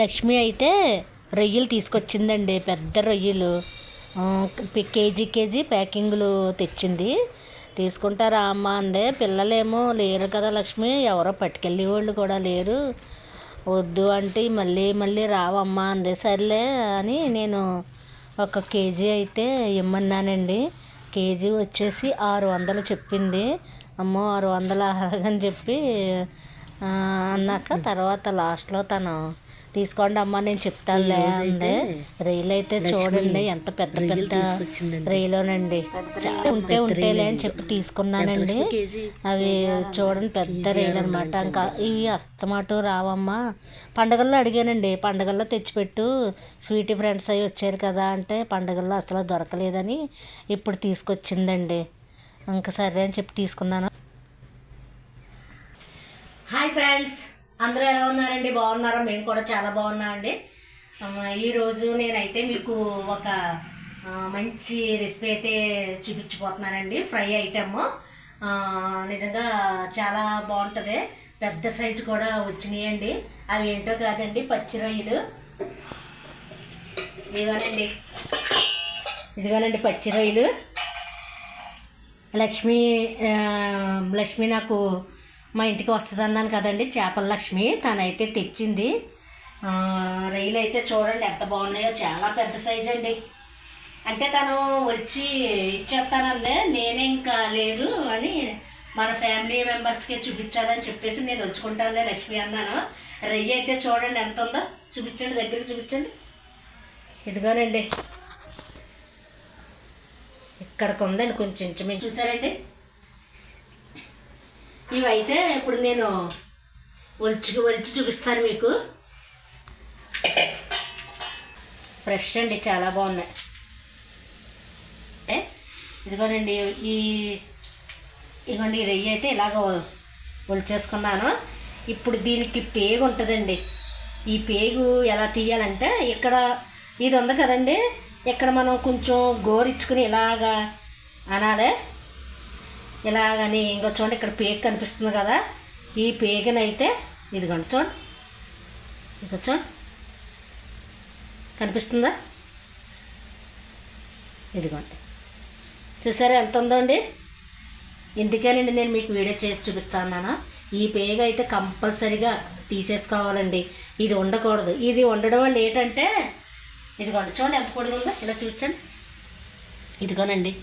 లక్ష్మి అయితే రొయ్యలు తీసుకొచ్చిందండి పెద్ద రొయ్యలు. కేజీ కేజీ ప్యాకింగ్లు తెచ్చింది. తీసుకుంటారా అమ్మ అందే పిల్లలేమో లేరు కదా లక్ష్మి ఎవరో పట్టుకెళ్ళే వాళ్ళు కూడా లేరు. వద్దు అంటే మళ్ళీ మళ్ళీ రావమ్మా అందే సర్లే అని నేను ఒక కేజీ అయితే ఇమ్మన్నానండి. కేజీ వచ్చేసి ఆరు వందలు చెప్పింది. అమ్మో ఆరు వందల అని చెప్పి అన్నాక తర్వాత లాస్ట్లో తను తీసుకోండి అమ్మా నేను చెప్తానులే అంది. రైలు అయితే చూడండి ఎంత పెద్ద పెద్ద రైలోనండి. ఉంటే ఉంటేలే అని చెప్పి తీసుకున్నానండి. అవి చూడండి పెద్ద రైలు అనమాట ఇంకా ఇవి అస్తమాటు రావమ్మా. పండగల్లో అడిగానండి పండగల్లో తెచ్చిపెట్టు. స్వీటీ ఫ్రెండ్స్ అవి వచ్చారు కదా అంటే పండగల్లో అసలు దొరకలేదని ఇప్పుడు తీసుకొచ్చిందండి. ఇంకా సరే అని చెప్పి తీసుకున్నాను. హాయ్ ఫ్రెండ్స్ అందరూ ఎలా ఉన్నారండి? బాగున్నారా? మేము కూడా చాలా బాగున్నామండి. ఈరోజు నేనైతే మీకు ఒక మంచి రెసిపీ అయితే చూపించిపోతున్నానండి ఫ్రై ఐటమ్ నిజంగా చాలా బాగుంటుంది. పెద్ద సైజు కూడా వచ్చినాయండి. అవి ఏంటో కాదండి పచ్చి రొయ్యలు. ఇదిగోనండి. ఇదిగోనండి పచ్చి రొయ్యలు. లక్ష్మి లక్ష్మి నాకు మా ఇంటికి వస్తుంది అన్నాను కదండి చేపల లక్ష్మి. తనైతే తెచ్చింది. రైలు రొయ్యలు అయితే చూడండి ఎంత బాగున్నాయో. చాలా పెద్ద సైజ్ అండి. అంటే తను వచ్చి ఇచ్చేస్తానందే. నేనే ఇంకా లేదు అని మన ఫ్యామిలీ మెంబర్స్కి చూపించాలని చెప్పేసి నేను వచ్చుకుంటానులే లక్ష్మి అన్నాను. రొయ్య అయితే చూడండి ఎంత ఉందో. చూపించండి దగ్గరికి చూపించండి. ఇదిగోనండి. ఇక్కడికి ఉందండి కొంచెం ఇంచుమించు. చూసారండి? ఇవైతే ఇప్పుడు నేను ఒలిచి ఒలిచి చూపిస్తాను మీకు. ఫ్రెష్ అండి చాలా బాగున్నాయి. ఏ, ఇదిగోనండి ఈ ఇదిగోండి ఈ రెయ్యి అయితే ఇలాగ ఒలిచేసుకున్నాను. ఇప్పుడు దీనికి పేగు ఉంటుందండి. ఈ పేగు ఎలా తీయాలంటే ఇక్కడ ఇది ఉంది కదండి. ఇక్కడ మనం కొంచెం గోరిచ్చుకుని ఇలాగా అనాలే. ఇలాగని ఇంకో చూడండి ఇక్కడ పేగ కనిపిస్తుంది కదా. ఈ పేగనైతే ఇదిగోండి చూడండి. ఇదిగో చూడండి. కనిపిస్తుందా? ఇదిగోండి. చూసారా ఎంత ఉందో అండి? ఇందుకేనండి నేను మీకు వీడియో చేసి చూపిస్తాను ఈ పేగ అయితే కంపల్సరీగా తీసేసుకోవాలండి. ఇది ఉండకూడదు. ఇది ఉండడం వల్ల ఏంటంటే ఇదిగోండి చూడండి ఎంత పొడిగా ఉందో ఇలా చూపించండి ఇదిగోనండి.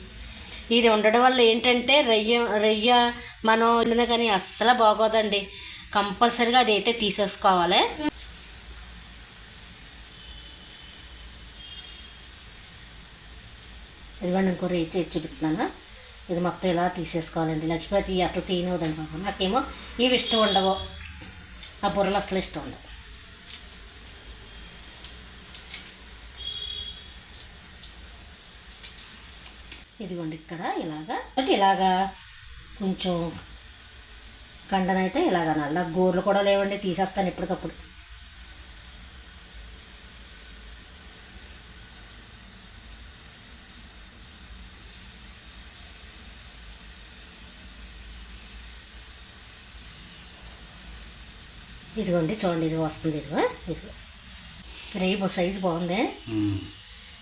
ఇది ఉండడం వల్ల ఏంటంటే రొయ్య రొయ్య మనం వండినా కానీ అస్సలు బాగోదండి. కంపల్సరీగా అది అయితే తీసేసుకోవాలి. ఇదిగోండి ఇంకో రేచి చేసి చూపిస్తున్నాను. ఇది మొత్తం ఇలా తీసేసుకోవాలండి. లక్ష్మీపతి అసలు తీయనివ్వదండి బాబు నాకేమో ఇవి ఇష్టం ఉండవు. ఆ బుర్రలు అసలు ఇష్టం ఉండవు ఇదిగోండి ఇక్కడ ఇలాగా. అంటే ఇలాగా కొంచెం కండనైతే ఇలాగ నాకు గోర్లు కూడా లేవండి తీసేస్తాను ఎప్పటికప్పుడు. ఇదిగోండి చూడండి ఇది వస్తుంది ఇదిగో ఇదిగో. రేపు సైజు బాగుంది.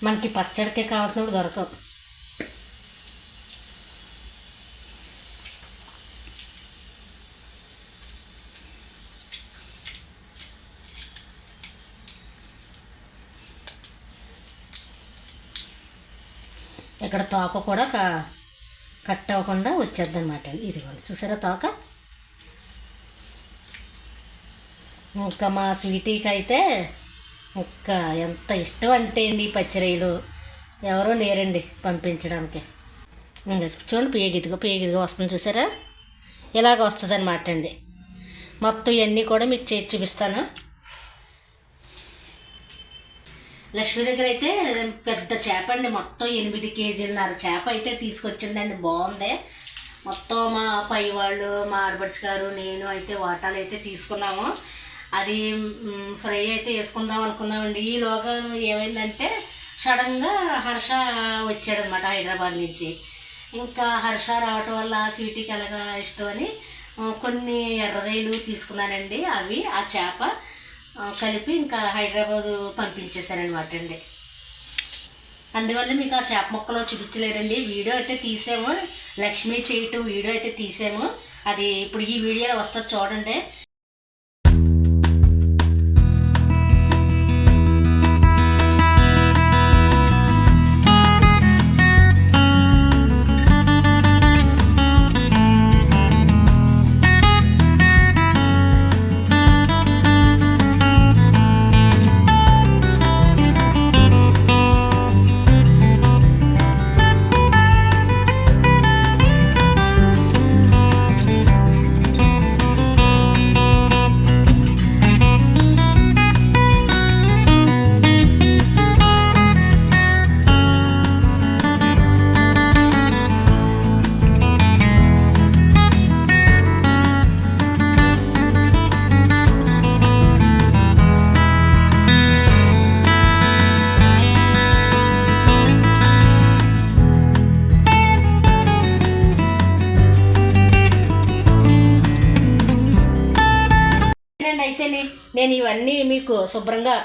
మనకి పచ్చడికే కావాల్సినప్పుడు దొరకవు. ఇక్కడ తోక కూడా క కట్ అవ్వకుండా వచ్చేద్ది అనమాట ఇదిగోండి చూసారా తోక? ఇంకా మా స్వీటీకి అయితే ఇంకా ఎంత ఇష్టం అంటే అండి పచ్చిరయ్యలు. ఎవరో లేరండి పంపించడానికి. ఇంకా చూడండి పేగిదిగా పేగిదిగా వస్తుంది చూసారా? ఇలాగ వస్తుంది అనమాట అండి. మొత్తం ఇవన్నీ కూడా మీకు చేసి చూపిస్తాను. లక్ష్మి దగ్గర అయితే పెద్ద చేప అండి. మొత్తం ఎనిమిది కేజీలన్నర చేప అయితే తీసుకొచ్చిందండి. బాగుంది. మొత్తం మా పై వాళ్ళు మా ఆడపడుచు గారు నేను అయితే వాటాలు అయితే తీసుకున్నాము. అది ఫ్రై అయితే వేసుకుందాం అనుకున్నామండి. ఈ లోగా ఏమైందంటే సడన్గా హర్ష వచ్చాడనమాట హైదరాబాద్ నుంచి. ఇంకా హర్ష రావటం వల్ల స్వీటీకి ఎలాగా ఇష్టం అని కొన్ని కొన్ని ఎర్రరేలు తీసుకున్నానండి అవి. ఆ చేప కలిపి ఇంకా హైదరాబాద్ పంపించేశారనమాట అండి. అందువల్ల మీకు ఆ చేప ముక్కలు చూపించలేదండి. వీడియో అయితే తీసాము. లక్ష్మీ చేయటం వీడియో అయితే తీసాము. అది ఇప్పుడు ఈ వీడియోలో వస్తుంది చూడండి. నేను ఇవన్నీ మీకు శుభ్రంగా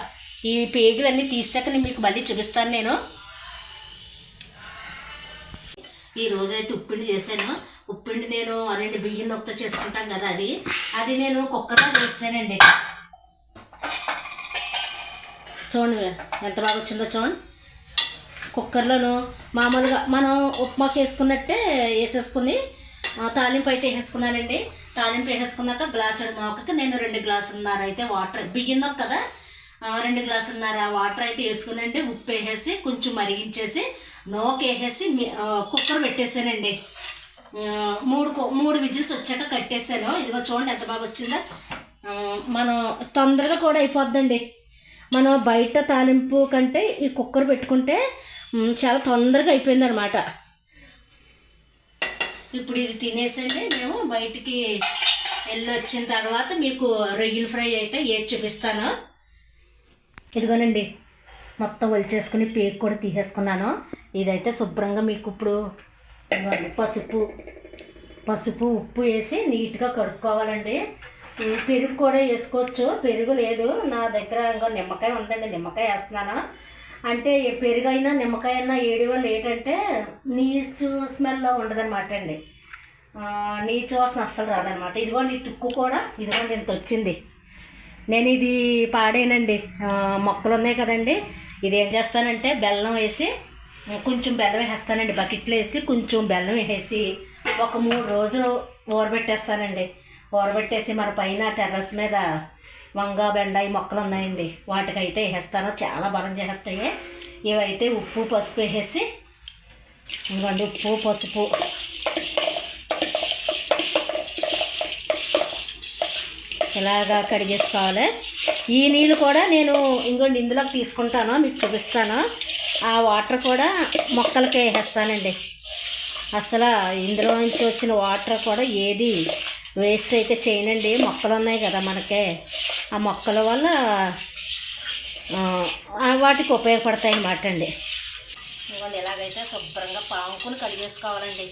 ఈ పేగులన్నీ తీసాక నేను మీకు మళ్ళీ చూపిస్తాను నేను. ఈ రోజైతే ఉప్పిండి చేశాను. ఉప్పిండి నేను రెండు బియ్యం నొక్కతో చేసుకుంటాం కదా అది. అది నేను కుక్కర్లో చేసానండి చూడండి ఎంత బాగా వచ్చిందో చూడండి. కుక్కర్లోను మామూలుగా మనం ఉప్మాకి వేసుకున్నట్టే వేసేసుకుని తాలింపు అయితే వేసుకున్నానండి. తాలింపు వేసేసుకున్నాక గ్లాసుడు నోకకి నేను రెండు గ్లాసున్నర అయితే వాటర్ బియ్యం కదా. రెండు గ్లాసున్నర వాటర్ అయితే వేసుకునండి. ఉప్పు వేసేసి కొంచెం మరిగించేసి నోక వేసేసి కుక్కర్ పెట్టేసానండి. మూడు కు- మూడు విజిల్స్ వచ్చాక కట్టేసాను. ఇదిగో చూడండి ఎంత బాగా వచ్చిందో. మనం తొందరగా కూడా అయిపోద్దండి. మనం బయట తాలింపు కంటే ఈ కుక్కర్ పెట్టుకుంటే చాలా తొందరగా అయిపోయిందనమాట ఇప్పుడు ఇది తినేసండి మేము బయటికి వెళ్ళి వచ్చిన తర్వాత మీకు రొయ్యల ఫ్రై అయితే ఏది చూపిస్తాను. ఇదిగోనండి మొత్తం ఒలిచేసుకుని పేరు కూడా తీసేసుకున్నాను. ఇదైతే శుభ్రంగా మీకు ఇప్పుడు పసుపు పసుపు ఉప్పు వేసి నీట్గా కడుక్కోవాలండి. పెరుగు కూడా వేసుకోవచ్చు. పెరుగు లేదు నా దగ్గర ఇంకో నిమ్మకాయ ఉందండి నిమ్మకాయ వేస్తున్నాను. అంటే పెరుగైనా నిమ్మకాయ అయినా ఏడి వల్ల ఏంటంటే నీచు స్మెల్ ఉండదనమాట అండి. నీచు వాసన అస్సలు రాదనమాట ఇదిగోండి ఈ తుక్కు కూడా ఇదిగోండి ఇంత వచ్చింది. నేను ఇది పాడేనండి. మొక్కలు ఉన్నాయి కదండి. ఇది ఏం చేస్తానంటే బెల్లం వేసి కొంచెం బెల్లం వేసేస్తానండి. బకెట్లో వేసి కొంచెం బెల్లం వేసి ఒక మూడు రోజులు ఊరబెట్టేస్తానండి. ఊరబెట్టేసి మన పైన టెర్రస్ మీద వంగ బెండ మొక్కలు ఉన్నాయండి. వాటికైతే వేసేస్తాను చాలా బలం చేస్తాయి. ఇవైతే ఉప్పు పసుపు వేసేసి ఇవ్వండి ఉప్పు పసుపు. ఇలాగా కడిగేసుకోవాలి. ఈ నీళ్ళు కూడా నేను ఇంకోండి ఇందులోకి తీసుకుంటాను. మీకు చూపిస్తాను. ఆ వాటర్ కూడా మొక్కలకి వేసేస్తానండి అసలు ఇందులో నుంచి వచ్చిన వాటర్ కూడా ఏది వేస్ట్ అయితే చేయనండి. మొక్కలు ఉన్నాయి కదా మనకే. ఆ మొక్కల వల్ల వాటికి ఉపయోగపడతాయి అన్నమాట అండి. వాళ్ళు ఎలాగైతే శుభ్రంగా పాముకుని కడిగేసుకోవాలండి.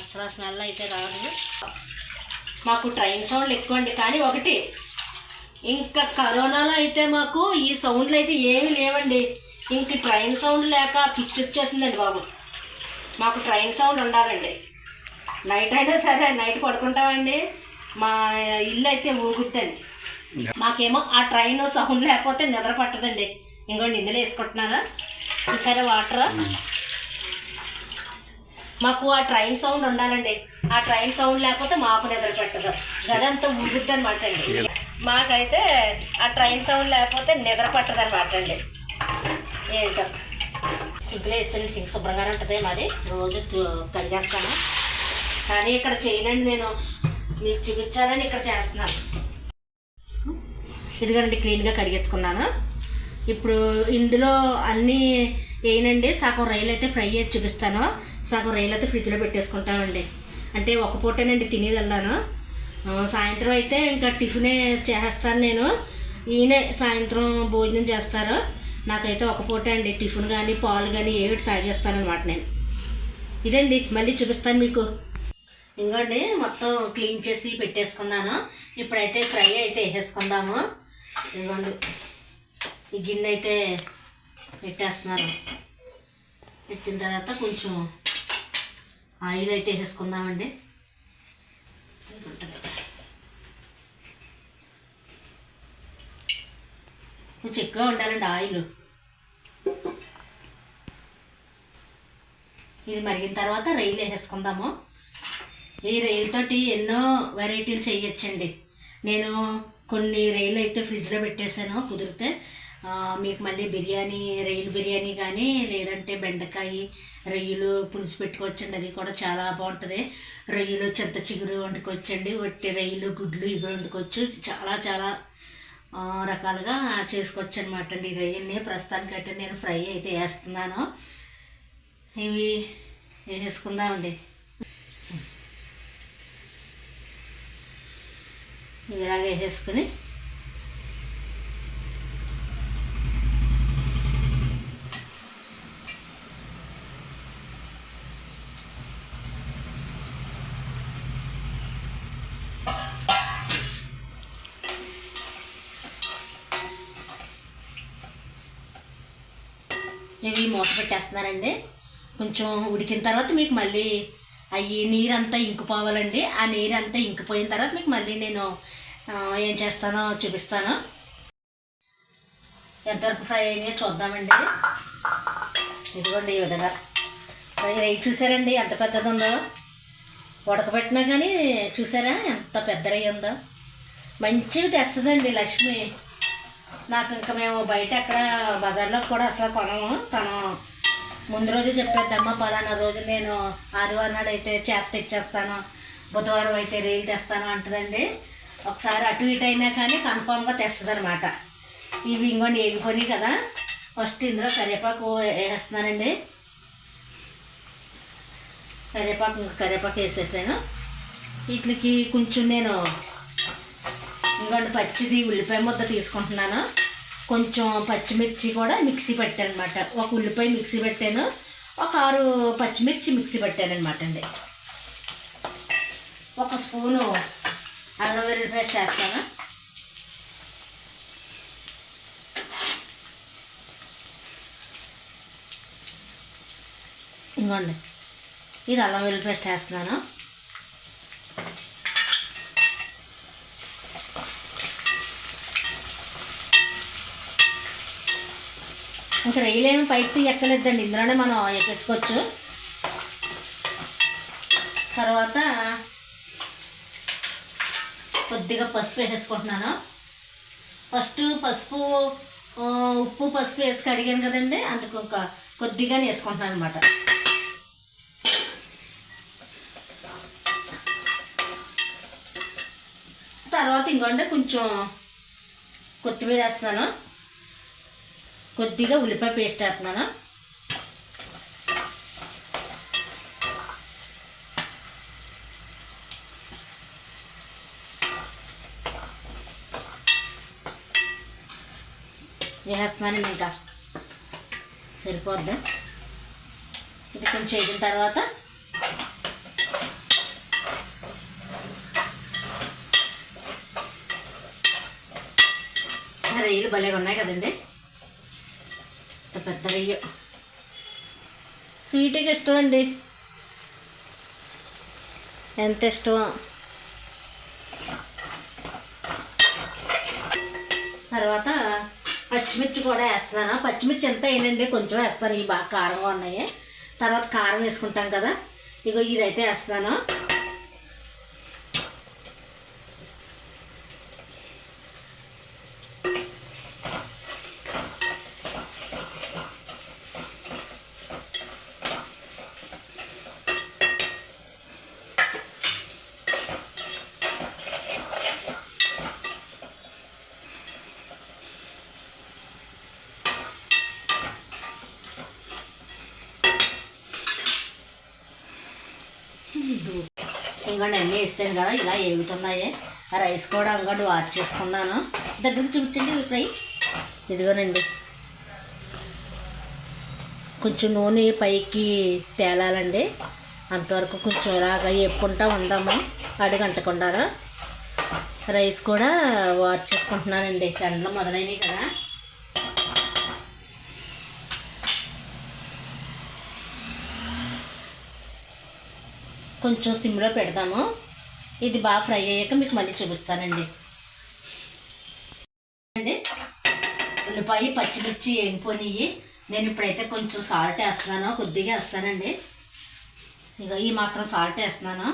అసలు ఆ స్మెల్ అయితే రాదు. మాకు ట్రైన్ సౌండ్లు ఎక్కువ అండి కానీ ఒకటి ఇంకా కరోనాలో అయితే మాకు ఈ సౌండ్లు అయితే ఏమీ లేవండి. ఇంక ట్రైన్ సౌండ్ లేక పిచ్చి వచ్చేసిందండి బాబు. మాకు ట్రైన్ సౌండ్ ఉండాలండి. నైట్ అయినా సరే నైట్ పడుకుంటామండి. మా ఇల్లు అయితే ఊగుద్దండి. మాకేమో ఆ ట్రైన్ సౌండ్ లేకపోతే నిద్ర పట్టదండి. ఇంకోండి ఇందులో వేసుకుంటున్నారా సరే వాటర్. మాకు ఆ ట్రైన్ సౌండ్ ఉండాలండి. ఆ ట్రైన్ సౌండ్ లేకపోతే మాకు నిద్ర పెట్టదు. గదంతా ఊగుద్ది అనమాట అండి. మాకైతే ఆ ట్రైన్ సౌండ్ లేకపోతే నిద్ర పట్టదు అనమాట అండి. ఏంటో. సింక్లో వేస్తాను సింక్ శుభ్రంగానే ఉంటుంది మాది. రోజు కడిగేస్తాను. కానీ ఇక్కడ చేయనండి నేను. మీకు చూపించాలని ఇక్కడ చేస్తున్నాను. ఇదిగోనండి క్లీన్గా కడిగేసుకున్నాను. ఇప్పుడు ఇందులో అన్నీ వేయనండి సగం రైలు అయితే ఫ్రై చేసి చూపిస్తాను. సగం రైలు అయితే ఫ్రిడ్జ్లో పెట్టేసుకుంటామండి. అంటే ఒక పూటేనండి తినేది వెళ్ళాను సాయంత్రం అయితే ఇంకా టిఫినే చేసేస్తాను నేను. ఈయనే సాయంత్రం భోజనం చేస్తారు. నాకైతే ఒక పూటే అండి టిఫిన్ కానీ పాలు కానీ ఏమిటి తాగేస్తానమాట నేను. ఇదండి మళ్ళీ చూపిస్తాను మీకు. ఇంకోండి మొత్తం క్లీన్ చేసి పెట్టేసుకున్నాను. ఇప్పుడైతే ఫ్రై అయితే వేసేసుకుందాము. ఇవ్వండి. ఈ గిన్నె అయితే పెట్టేస్తున్నారు. పెట్టిన తర్వాత కొంచెం ఆయిల్ అయితే వేసుకుందామండి. కొంచెం ఎక్కువ ఉండాలండి ఆయిల్. ఇది మరిగిన తర్వాత రొయ్యలు వేసేసుకుందాము ఈ రొయ్యలతోటి ఎన్నో వెరైటీలు చేయొచ్చండి. నేను కొన్ని రైలు అయితే ఫ్రిడ్జ్లో పెట్టేశాను కుదిరితే మీకు మళ్ళీ బిర్యానీ రొయ్యలు బిర్యానీ కానీ లేదంటే బెండకాయ రొయ్యలు పులుసు పెట్టుకోవచ్చండి అది కూడా చాలా బాగుంటుంది. రొయ్యలు చెత్త చిగురు వండుకోవచ్చండి వట్టి రొయ్యలు గుడ్లు ఇవి వండుకోవచ్చు. చాలా చాలా రకాలుగా చేసుకోవచ్చు అనమాట అండి రొయ్యల్ని. ప్రస్తుతానికి అయితే నేను ఫ్రై అయితే వేస్తున్నాను ఇవి వేసుకుందామండి. ఇలాగే వేసేసుకుని ఇవి మూత పెట్టేస్తున్నారండి. కొంచెం ఉడికిన తర్వాత మీకు మళ్ళీ అవి నీరంతా ఇంకిపోవాలండి. ఆ నీరంతా ఇంకిపోయిన తర్వాత మీకు మళ్ళీ నేను ఏం చేస్తానో చూపిస్తాను. ఎంతవరకు ఫ్రై అయినాయో చూద్దామండి. ఇదిగోండి ఈ విధంగా. ఫ్రై అయ్యి చూసారండి ఎంత పెద్దది ఉందో? ఉడకబెట్టినా కానీ చూసారా? ఎంత పెద్ద ఉందో? మంచిగా తెస్తుందండి లక్ష్మి. నాకు ఇంకా మేము బయట ఎక్కడ బజార్లో కూడా అసలు కొనము. తను ముందు రోజు చెప్పేద్దమ్మా పలానా రోజు నేను ఆదివారం నాడు అయితే చేప తెచ్చేస్తాను బుధవారం అయితే రేలు తెస్తాను అంటదండి. ఒకసారి అటు ఇటు అయినా కానీ కన్ఫామ్గా తెస్తుంది అనమాట ఇవి ఇంకోండి ఎగిపోయి కదా ఫస్ట్ ఇందులో కరివేపాకు వేస్తున్నానండి కరివేపాకు ఇంకా కరివేపాకు వేసేసాను. వీటికి కొంచెం నేను ఇంకోండి పచ్చిది ఉల్లిపాయ ముద్ద తీసుకుంటున్నాను. కొంచెం పచ్చిమిర్చి కూడా మిక్సీ పెట్టాను అనమాట ఒక ఉల్లిపాయ మిక్సీ పెట్టాను. ఒక ఆరు పచ్చిమిర్చి మిక్సీ పెట్టాను అనమాట అండి. ఒక స్పూను అల్లం వెల్లుల్లి పేస్ట్ వేస్తాను. ఇంకోండి ఇది అల్లం వెల్లుల్లి పేస్ట్ వేస్తున్నాను. ఇంకా రైలు ఏమి పైకి ఎక్కలేదండి ఇందులోనే మనం ఎక్కేసుకోవచ్చు తర్వాత కొద్దిగా పసుపు వేసేసుకుంటున్నాను. ఫస్ట్ పసుపు ఉప్పు పసుపు వేసి కడిగాను కదండి. అందుకు ఒక కొద్దిగానే వేసుకుంటున్నాను అనమాట తర్వాత ఇంకొంటే కొంచెం కొత్తిమీర వేస్తున్నాను. కొద్దిగా ఉల్లిపాయ పేస్ట్ వేస్తున్నాను? వేస్తున్నానండి ఇంకా. సరిపోద్ది? ఇది కొంచెం వేసిన తర్వాత రొయ్యలు భలేగా ఉన్నాయి కదండి. పెద్ద రొయ్య స్వీట్గా ఇష్టం అండి ఎంత ఇష్టమో. తర్వాత పచ్చిమిర్చి కూడా వేస్తున్నాను. పచ్చిమిర్చి ఎంత అయినండి? కొంచెం వేస్తాను. ఇవి బాగా కారంగా ఉన్నాయి. తర్వాత కారం వేసుకుంటాం కదా. ఇగో ఇదైతే వేస్తున్నాను. ఇంకోండి అన్నీ వేసాను కదా ఇలా ఏగుతున్నాయి. ఆ రైస్ కూడా అంగడి వాచ్ చేసుకున్నాను. దగ్గర చూపించండి ఫ్రై. ఇదిగోనండి. కొంచెం నూనె పైకి తేలాలండి. అంతవరకు కొంచెం ఇలాగా వేపుకుంటా ఉందాము. అడుగంటకుండా రైస్ కూడా వాచ్ చేసుకుంటున్నానండి. ఎండలు మొదలైనవి కదా. కొంచెం సిమ్లో పెడదాము ఇది బాగా ఫ్రై అయ్యాక మీకు మళ్ళీ చూపిస్తానండి. అండి ఉల్లిపాయ పచ్చిమిర్చి వేగిపోయినాయి నేను ఇప్పుడైతే కొంచెం సాల్ట్ వేస్తున్నాను. కొద్దిగా వేస్తానండి. ఇక ఈ మాత్రం సాల్ట్ వేస్తున్నాను.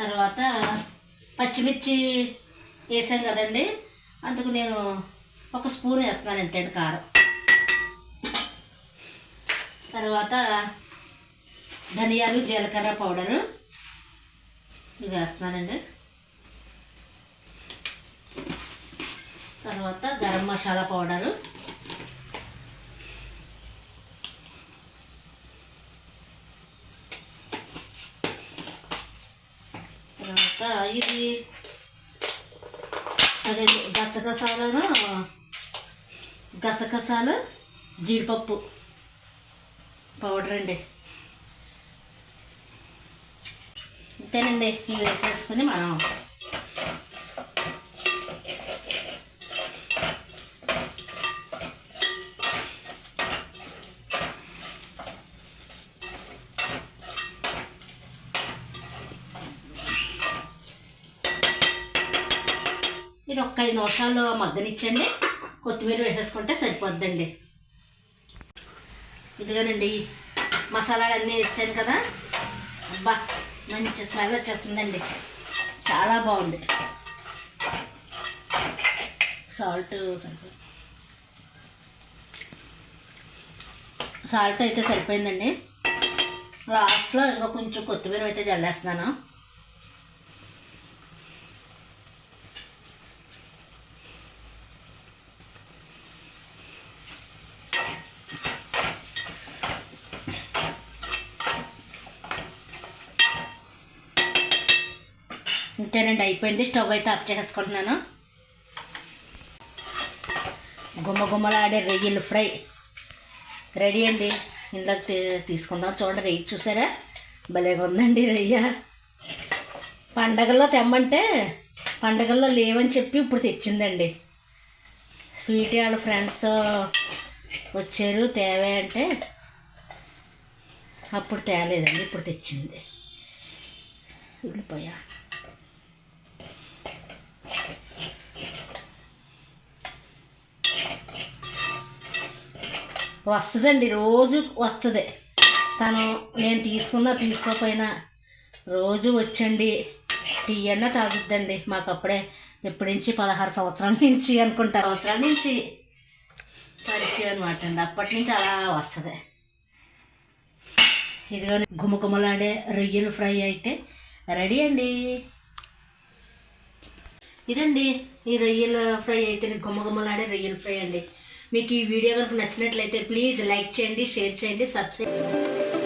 తర్వాత పచ్చిమిర్చి వేసాం కదండి. అందుకు నేను ఒక స్పూన్ వేస్తున్నాను ఎంతండి కారం. తర్వాత ధనియాలు జీలకర్ర పౌడరు. ఇది వేస్తున్నానండి. తర్వాత గరం మసాలా పౌడరు. తర్వాత ఇది అదే గసగసాలను గసగసాలు జీడిపప్పు పౌడర్ అండి. ఇంతేనండి ఇవి వేసేసుకుని మనం ఇది ఒక్క ఐదు నిమిషాలు మగ్గనిచ్చండి. కొత్తిమీర వేసేసుకుంటే సరిపోద్దండి. ఇదిగోనండి మసాలాలు అన్నీ వేసాను కదా. అబ్బా మంచి స్మెల్ వచ్చేస్తుందండి. చాలా బాగుంది. సాల్ట్ సరిపోయింది సాల్ట్ అయితే సరిపోయిందండి. లాస్ట్లో ఇంకా కొంచెం కొత్తిమీర అయితే జల్లేస్తున్నాను ఇంతేనండి అయిపోయింది. స్టవ్ అయితే ఆఫ్ చేసుకుంటున్నాను గుమ్మ గుమ్మలాడే రొయ్యలు ఫ్రై. రెడీ అండి. ఇందాక తీ- తీసుకుందాం చూడండి. రొయ్యి చూసారా? భలేగా ఉందండి రొయ్య. పండగల్లో తెమ్మంటే పండగల్లో లేవని చెప్పి ఇప్పుడు తెచ్చిందండి. స్వీట్ వాళ్ళ ఫ్రెండ్స్ వచ్చారు. తేవే అంటే అప్పుడు తేలేదండి. ఇప్పుడు తెచ్చింది. ఉల్లిపాయ వస్తుందండి రోజు వస్తుంది. తను నేను తీసుకున్నా తీసుకోకపోయినా రోజు వచ్చండి. టీ అన్న తాగుద్దండి మాకు అప్పుడే ఎప్పటి నుంచి పదహారు సంవత్సరాల నుంచి అనుకుంటారు. సంవత్సరాల నుంచి పరిచయం అనమాట అండి అప్పటి నుంచి అలా వస్తుంది. ఇదిగో గుమగుమలాడే రొయ్యలు ఫ్రై అయితే రెడీ అండి. ఇదండి ఈ రొయ్యల ఫ్రై అయితే గుమ్మగుమ్మలాడే రొయ్యల ఫ్రై అండి. మీకు ఈ వీడియో కనుక నచ్చినట్లయితే ప్లీజ్ లైక్ చేయండి షేర్ చేయండి సబ్స్క్రైబ్